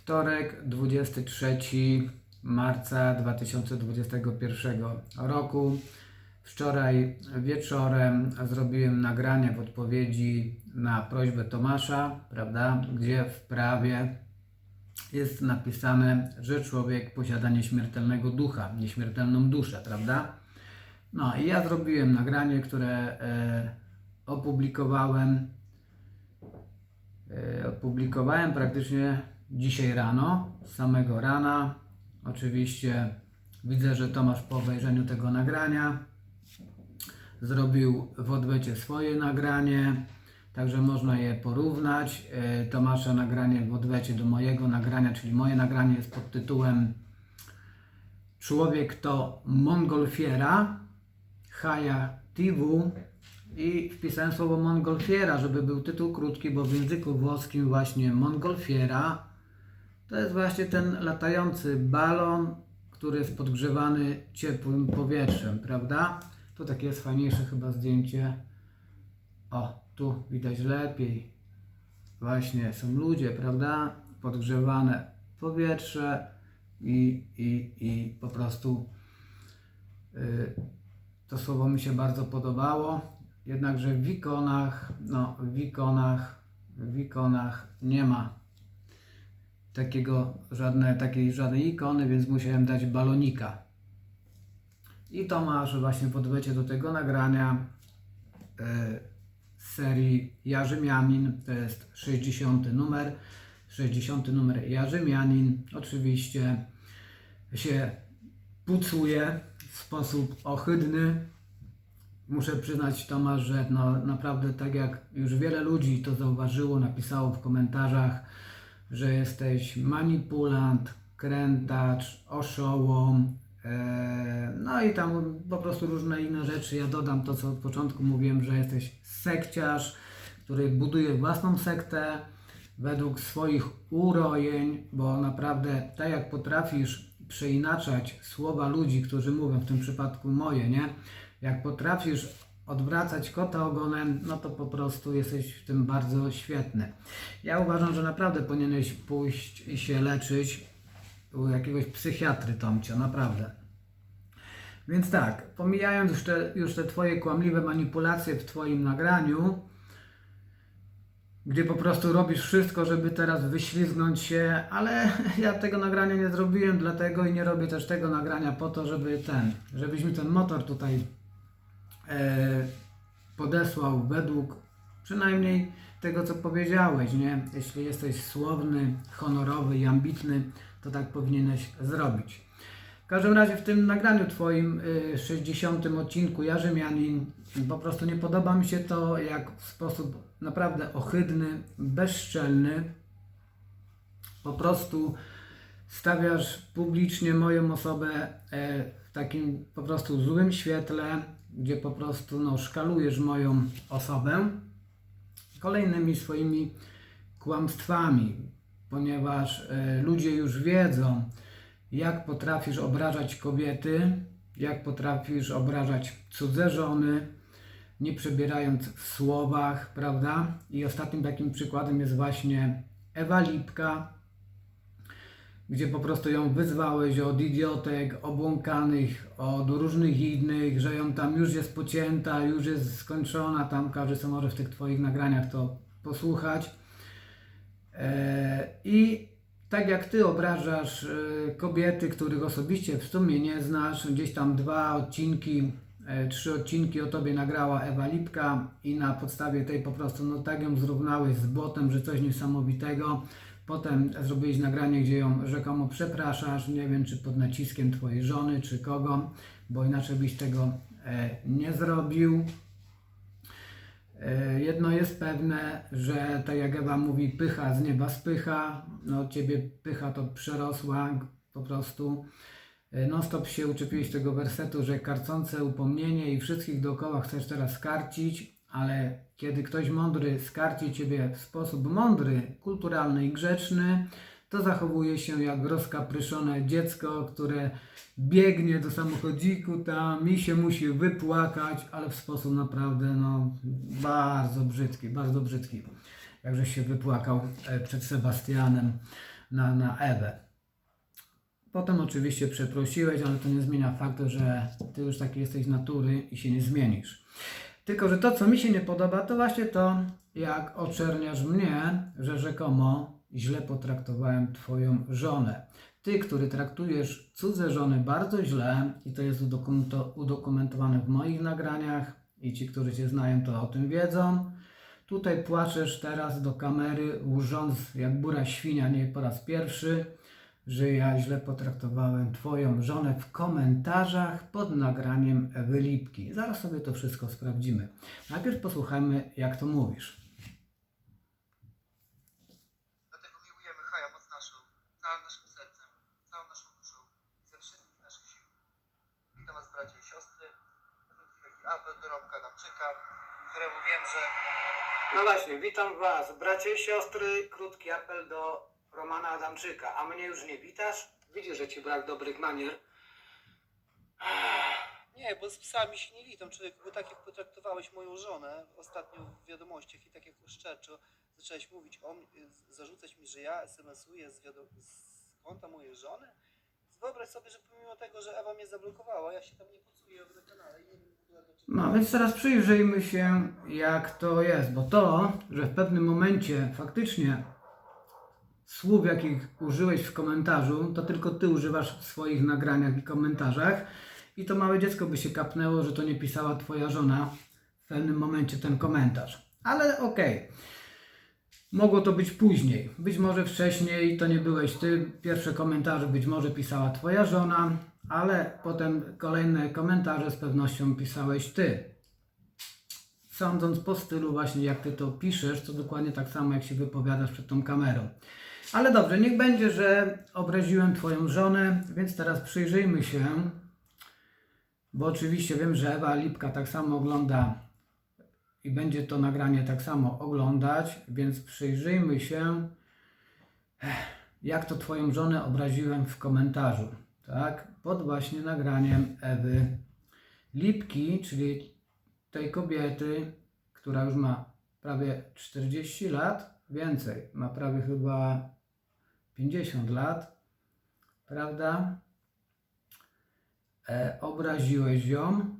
Wtorek, 23 marca 2021 roku. Wczoraj wieczorem zrobiłem nagranie w odpowiedzi na prośbę Tomasza, prawda, gdzie w prawie jest napisane, że człowiek posiada nieśmiertelnego ducha, nieśmiertelną duszę, prawda? No i ja zrobiłem nagranie, które e, opublikowałem E, Opublikowałem praktycznie dzisiaj rano, samego rana. Oczywiście widzę, że Tomasz po obejrzeniu tego nagrania zrobił w odwecie swoje nagranie, także można je porównać. E, Tomasza nagranie w odwecie do mojego nagrania, czyli moje nagranie jest pod tytułem Człowiek to Mongolfiera, Haja Tivu i wpisałem słowo Mongolfiera, żeby był tytuł krótki, bo w języku włoskim właśnie Mongolfiera to jest właśnie ten latający balon, który jest podgrzewany ciepłym powietrzem, prawda? Tu takie jest fajniejsze chyba zdjęcie. O, tu widać lepiej. Właśnie są ludzie, prawda? Podgrzewane powietrze i, i, i po prostu y, to słowo mi się bardzo podobało. Jednakże w ikonach, no w ikonach, w ikonach nie ma takiego, żadne, takiej żadnej ikony, więc musiałem dać balonika. I Tomasz właśnie w do tego nagrania e, serii Jarzymianin, to jest 60 numer, 60 numer Jarzymianin, oczywiście się pucuje w sposób ohydny. Muszę przyznać Tomasz, że no, naprawdę tak jak już wiele ludzi to zauważyło, napisało w komentarzach, że jesteś manipulant, krętacz, oszołom, e, no i tam po prostu różne inne rzeczy. Ja dodam to, co od początku mówiłem, że jesteś sekciarz, który buduje własną sektę według swoich urojeń, bo naprawdę tak jak potrafisz przeinaczać słowa ludzi, którzy mówią, w tym przypadku moje, nie? Jak potrafisz odwracać kota ogonem, no to po prostu jesteś w tym bardzo świetny. Ja uważam, że naprawdę powinieneś pójść i się leczyć u jakiegoś psychiatry, Tomcio, naprawdę. Więc tak, pomijając już te, już te Twoje kłamliwe manipulacje w Twoim nagraniu, gdzie po prostu robisz wszystko, żeby teraz wyślizgnąć się, ale ja tego nagrania nie zrobiłem dlatego i nie robię też tego nagrania po to, żeby ten, żebyś mi ten motor tutaj podesłał według przynajmniej tego, co powiedziałeś, nie? Jeśli jesteś słowny, honorowy i ambitny, to tak powinieneś zrobić. W każdym razie w tym nagraniu Twoim y, 60 odcinku Jarzymianin po prostu nie podoba mi się to, jak w sposób naprawdę ohydny, bezczelny po prostu stawiasz publicznie moją osobę e, w takim po prostu złym świetle, gdzie po prostu no, szkalujesz moją osobę kolejnymi swoimi kłamstwami, ponieważ e, ludzie już wiedzą, jak potrafisz obrażać kobiety, jak potrafisz obrażać cudze żony, nie przebierając w słowach, prawda? I ostatnim takim przykładem jest właśnie Ewa Lipka, gdzie po prostu ją wyzwałeś od idiotek, obłąkanych, od różnych innych, że ją tam już jest pocięta, już jest skończona, tam każdy sobie może w tych Twoich nagraniach to posłuchać. E, I tak jak Ty obrażasz e, kobiety, których osobiście w sumie nie znasz, gdzieś tam dwa odcinki, e, trzy odcinki o Tobie nagrała Ewa Lipka i na podstawie tej po prostu, no tak ją zrównałeś z botem, że coś niesamowitego. Potem zrobiłeś nagranie, gdzie ją rzekomo przepraszasz, nie wiem czy pod naciskiem Twojej żony, czy kogo, bo inaczej byś tego e, nie zrobił. E, Jedno jest pewne, że tak jak Ewa mówi, pycha z nieba spycha, no ciebie pycha to przerosła po prostu. E, Non stop się uczepiłeś tego wersetu, że karcące upomnienie i wszystkich dookoła chcesz teraz skarcić, ale kiedy ktoś mądry skarci ciebie w sposób mądry, kulturalny i grzeczny, to zachowuje się jak rozkapryszone dziecko, które biegnie do samochodziku tam i się musi wypłakać, ale w sposób naprawdę no, bardzo brzydki, bardzo brzydki. Jakże się wypłakał e, przed Sebastianem. na, na Ewę. Potem oczywiście przeprosiłeś, ale to nie zmienia faktu, że ty już taki jesteś z natury i się nie zmienisz. Tylko, że to, co mi się nie podoba, to właśnie to, jak oczerniasz mnie, że rzekomo źle potraktowałem Twoją żonę. Ty, który traktujesz cudze żony bardzo źle, i to jest udokumento- udokumentowane w moich nagraniach, i ci, którzy Cię znają, to o tym wiedzą. Tutaj płaczesz teraz do kamery, łżąc jak bura świnia, nie po raz pierwszy, że ja źle potraktowałem Twoją żonę w komentarzach pod nagraniem Ewy Lipki. Zaraz sobie to wszystko sprawdzimy. Najpierw posłuchajmy, jak to mówisz. Dlatego miłujemy Haja Mocnaszu całym naszym sercem, całą naszą duszą i ze wszystkich naszych sił. Witam Was bracia i siostry. Krótki taki apel do Romka Damczyka, któremu wiem, że No właśnie, witam Was, bracie i siostry. Krótki apel do Romana Adamczyka. A mnie już nie witasz? Widzisz, że Ci brak dobrych manier. Nie, bo z psami się nie witam, człowieku, bo tak jak potraktowałeś moją żonę ostatnio w wiadomościach i tak jak oszczerczo zacząłeś mówić o mnie, zarzucać mi, że ja SMS-uję z, wiadom- z konta mojej żony. Wyobraź sobie, że pomimo tego, że Ewa mnie zablokowała, ja się tam nie pocuję na kanale i nie wiem w ogóle dlaczego. No więc teraz przyjrzyjmy się, jak to jest, bo to, że w pewnym momencie faktycznie słów, jakich użyłeś w komentarzu, to tylko Ty używasz w swoich nagraniach i komentarzach. I to małe dziecko by się kapnęło, że to nie pisała Twoja żona w pewnym momencie ten komentarz. Ale okej. Mogło to być później. Być może wcześniej to nie byłeś Ty. Pierwsze komentarze być może pisała Twoja żona, ale potem kolejne komentarze z pewnością pisałeś Ty. Sądząc po stylu właśnie jak Ty to piszesz, to dokładnie tak samo jak się wypowiadasz przed tą kamerą. Ale dobrze, niech będzie, że obraziłem Twoją żonę, więc teraz przyjrzyjmy się, bo oczywiście wiem, że Ewa Lipka tak samo ogląda i będzie to nagranie tak samo oglądać, więc przyjrzyjmy się, eh, jak to Twoją żonę obraziłem w komentarzu, tak? Pod właśnie nagraniem Ewy Lipki, czyli tej kobiety, która już ma prawie 40 lat, więcej, ma prawie chyba 50 lat, prawda? E, obraziłeś ją.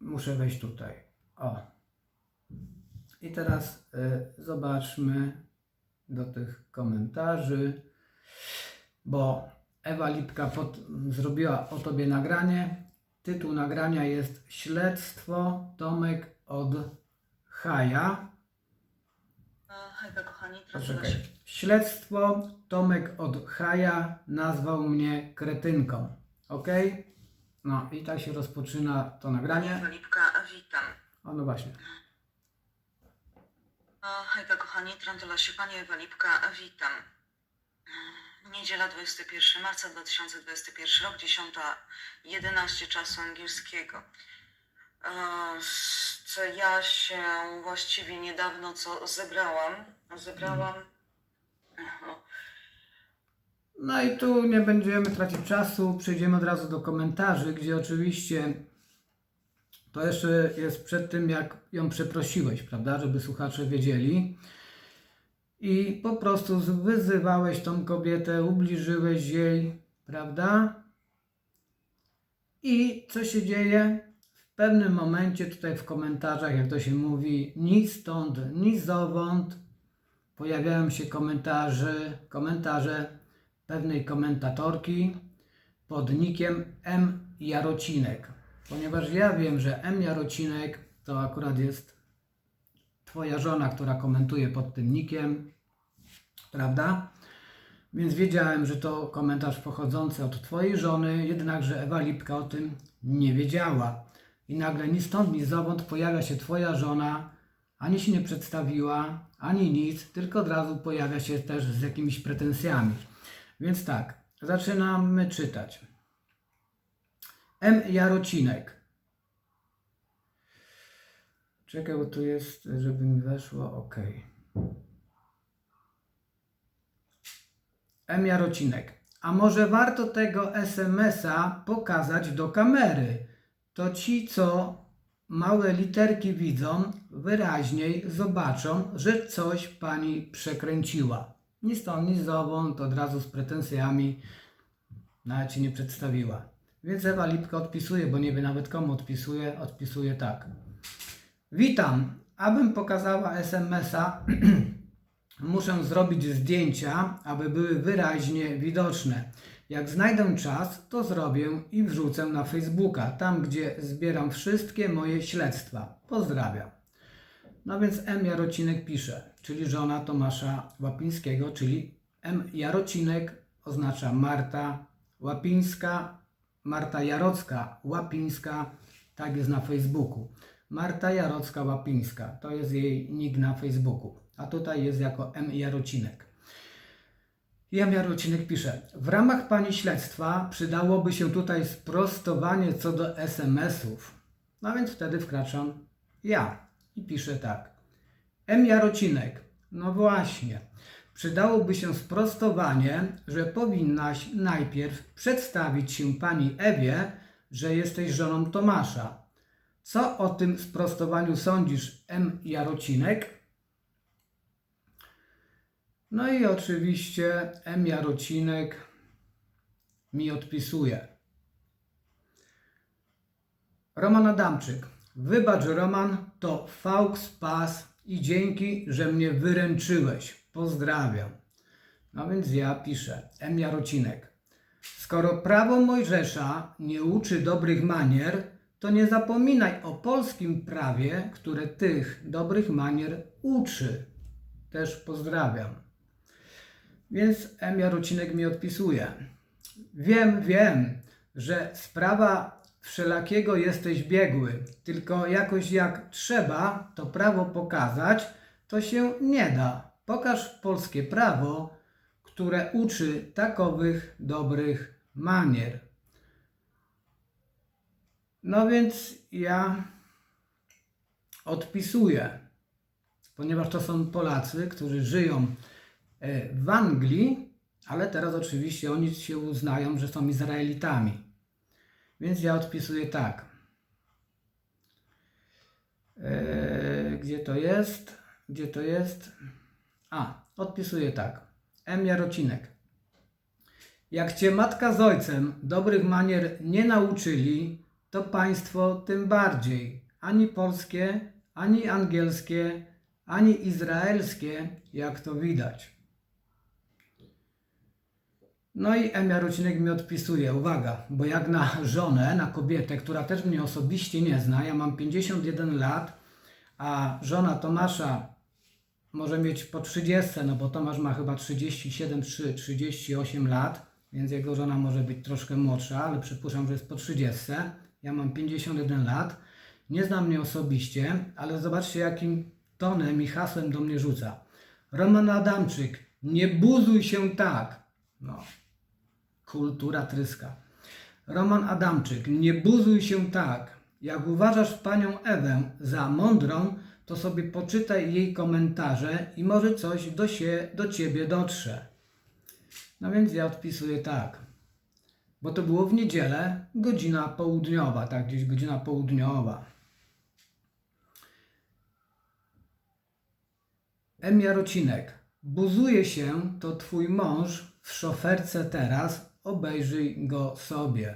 Muszę wejść tutaj. O. I teraz e, zobaczmy do tych komentarzy, bo Ewa Lipka pod, zrobiła o tobie nagranie. Tytuł nagrania jest Śledztwo Tomek od Haja. Poczekaj. Śledztwo Tomek od Haja nazwał mnie kretynką. Ok? No i tak się rozpoczyna to nagranie. Lipka, witam. O no właśnie. A, Hejka kochani, Trantula się Pani Ewa Lipka, witam. Niedziela 21 marca 2021 rok, 10.11 czasu angielskiego. Co ja się właściwie niedawno co zebrałam. Zebrałam. Aha. No i tu nie będziemy tracić czasu, przejdziemy od razu do komentarzy, gdzie oczywiście to jeszcze jest przed tym, jak ją przeprosiłeś, prawda, żeby słuchacze wiedzieli. I po prostu wyzywałeś tą kobietę, ubliżyłeś jej, prawda? I co się dzieje? Pewnym momencie tutaj w komentarzach, jak to się mówi, ni stąd, ni zowąd, pojawiają się komentarze, komentarze pewnej komentatorki pod nikiem M. Jarocinek. Ponieważ ja wiem, że M. Jarocinek to akurat jest Twoja żona, która komentuje pod tym nikiem, prawda? Więc wiedziałem, że to komentarz pochodzący od Twojej żony, jednakże Ewa Lipka o tym nie wiedziała. I nagle ni stąd, ni zowąd pojawia się Twoja żona, ani się nie przedstawiła, ani nic, tylko od razu pojawia się też z jakimiś pretensjami. Więc tak, zaczynamy czytać. M. Jarocinek. Czekaj, bo tu jest, żeby mi weszło, ok. M. Jarocinek. A może warto tego SMS-a pokazać do kamery? To ci, co małe literki widzą, wyraźniej zobaczą, że coś pani przekręciła. Ni stąd, ni zowąd, to od razu z pretensjami nawet się nie przedstawiła. Więc Ewa Lipka odpisuje, bo nie wie nawet komu odpisuje, odpisuje tak. Witam. Abym pokazała SMS-a, muszę zrobić zdjęcia, aby były wyraźnie widoczne. Jak znajdę czas, to zrobię i wrzucę na Facebooka, tam gdzie zbieram wszystkie moje śledztwa. Pozdrawiam. No więc M. Jarocinek pisze, czyli żona Tomasza Łapińskiego, czyli M. Jarocinek oznacza Marta Łapińska, Marta Jarocka Łapińska, tak jest na Facebooku. Marta Jarocka Łapińska, to jest jej nick na Facebooku, a tutaj jest jako M. Jarocinek. Jem Jarocinek pisze, w ramach Pani śledztwa przydałoby się tutaj sprostowanie co do SMS-ów. No więc wtedy wkraczam ja i piszę tak. M. Jarocinek, no właśnie, przydałoby się sprostowanie, że powinnaś najpierw przedstawić się Pani Ewie, że jesteś żoną Tomasza. Co o tym sprostowaniu sądzisz, M. Jarocinek? No i oczywiście M. Jarocinek mi odpisuje. Roman Adamczyk. Wybacz Roman, to faux pas i dzięki, że mnie wyręczyłeś. Pozdrawiam. No więc ja piszę. M. Jarocinek. Skoro prawo Mojżesza nie uczy dobrych manier, to nie zapominaj o polskim prawie, które tych dobrych manier uczy. Też pozdrawiam. Więc M. Jarocinek mi odpisuje. Wiem, wiem, że sprawa wszelakiego jesteś biegły, tylko jakoś jak trzeba to prawo pokazać, to się nie da. Pokaż polskie prawo, które uczy takowych dobrych manier. No więc ja odpisuję, ponieważ to są Polacy, którzy żyją w Anglii, ale teraz oczywiście oni się uznają, że są Izraelitami. Więc ja odpisuję tak. E, Gdzie to jest? Gdzie to jest? A, odpisuję tak. M. Jarocinek. Jak cię matka z ojcem dobrych manier nie nauczyli, to państwo tym bardziej. Ani polskie, ani angielskie, ani izraelskie, jak to widać. No i M. Jarocinek mi odpisuje, uwaga, bo jak na żonę, na kobietę, która też mnie osobiście nie zna, ja mam 51 lat, a żona Tomasza może mieć po 30, no bo Tomasz ma chyba 37 czy 38 lat, więc jego żona może być troszkę młodsza, ale przypuszczam, że jest po 30. Ja mam 51 lat, nie znam mnie osobiście, ale zobaczcie jakim tonem i hasłem do mnie rzuca. Roman Adamczyk, nie buzuj się tak. No, kultura tryska. Roman Adamczyk, nie buzuj się tak. Jak uważasz panią Ewę za mądrą, to sobie poczytaj jej komentarze i może coś do, się, do ciebie dotrze. No więc ja odpisuję tak. Bo to było w niedzielę, godzina południowa, tak, gdzieś godzina południowa. M. Jarocinek. Buzuje się to twój mąż w szoferce teraz, obejrzyj go sobie.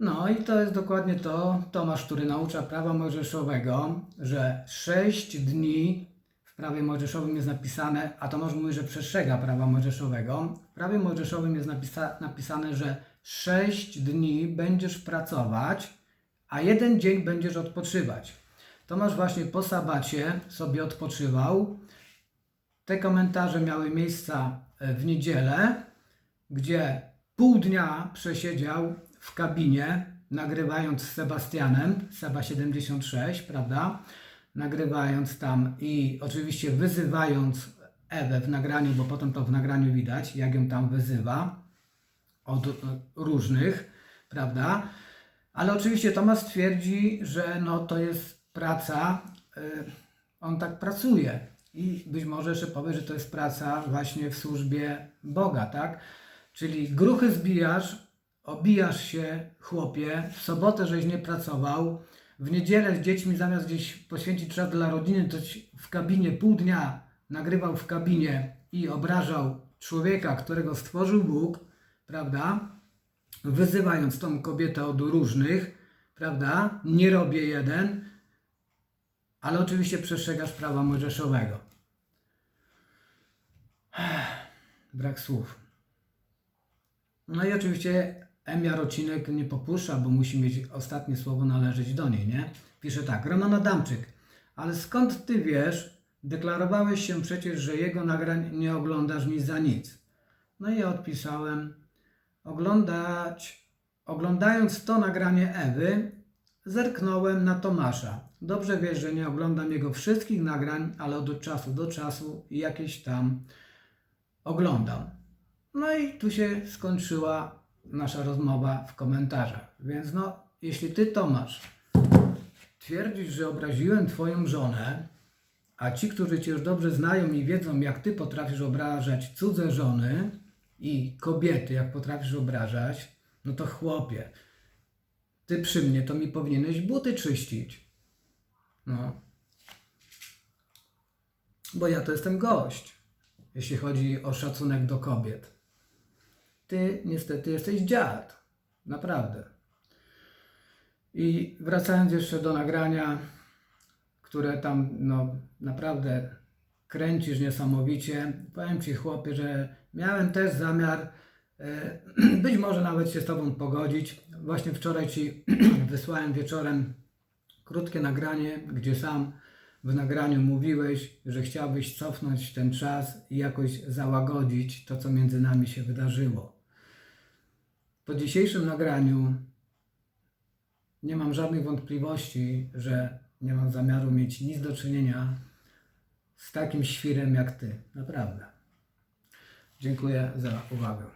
No i to jest dokładnie to, Tomasz, który naucza prawa mojżeszowego, że sześć dni w prawie mojżeszowym jest napisane, a Tomasz mówi, że przestrzega prawa mojżeszowego. W prawie mojżeszowym jest napisa- napisane, że sześć dni będziesz pracować, a jeden dzień będziesz odpoczywać. Tomasz właśnie po sabacie sobie odpoczywał. Te komentarze miały miejsca w niedzielę, gdzie pół dnia przesiedział w kabinie, nagrywając z Sebastianem, Seba 76, prawda? Nagrywając tam i oczywiście wyzywając Ewę w nagraniu, bo potem to w nagraniu widać, jak ją tam wyzywa od e, różnych, prawda? Ale oczywiście Tomasz twierdzi, że no to jest praca, y, on tak pracuje i być może jeszcze powie, że to jest praca właśnie w służbie Boga, tak? Czyli gruchy zbijasz, obijasz się, chłopie, w sobotę żeś nie pracował, w niedzielę z dziećmi zamiast gdzieś poświęcić czas dla rodziny, to ci w kabinie pół dnia nagrywał w kabinie i obrażał człowieka, którego stworzył Bóg, prawda? Wyzywając tą kobietę od różnych, prawda? Nie robię jeden, ale oczywiście przestrzegasz prawa mojżeszowego. Brak słów. No i oczywiście Emia Rocinek nie popuszcza, bo musi mieć ostatnie słowo należeć do niej, nie? Pisze tak, Roman Adamczyk, ale skąd ty wiesz, deklarowałeś się przecież, że jego nagrań nie oglądasz nic za nic. No i ja odpisałem, oglądać, oglądając to nagranie Ewy, zerknąłem na Tomasza. Dobrze wiesz, że nie oglądam jego wszystkich nagrań, ale od czasu do czasu jakieś tam oglądam. No i tu się skończyła nasza rozmowa w komentarzach. Więc no, jeśli ty, Tomasz, twierdzisz, że obraziłem twoją żonę, a ci, którzy cię już dobrze znają i wiedzą, jak ty potrafisz obrażać cudze żony i kobiety, jak potrafisz obrażać, no to chłopie, ty przy mnie to mi powinieneś buty czyścić. No. Bo ja to jestem gość, jeśli chodzi o szacunek do kobiet. Ty niestety jesteś dziad. Naprawdę. I wracając jeszcze do nagrania, które tam no, naprawdę kręcisz niesamowicie. Powiem Ci chłopie, że miałem też zamiar e, być może nawet się z Tobą pogodzić. Właśnie wczoraj Ci wysłałem wieczorem krótkie nagranie, gdzie sam w nagraniu mówiłeś, że chciałbyś cofnąć ten czas i jakoś załagodzić to, co między nami się wydarzyło. Po dzisiejszym nagraniu nie mam żadnych wątpliwości, że nie mam zamiaru mieć nic do czynienia z takim świrem jak ty. Naprawdę. Dziękuję za uwagę.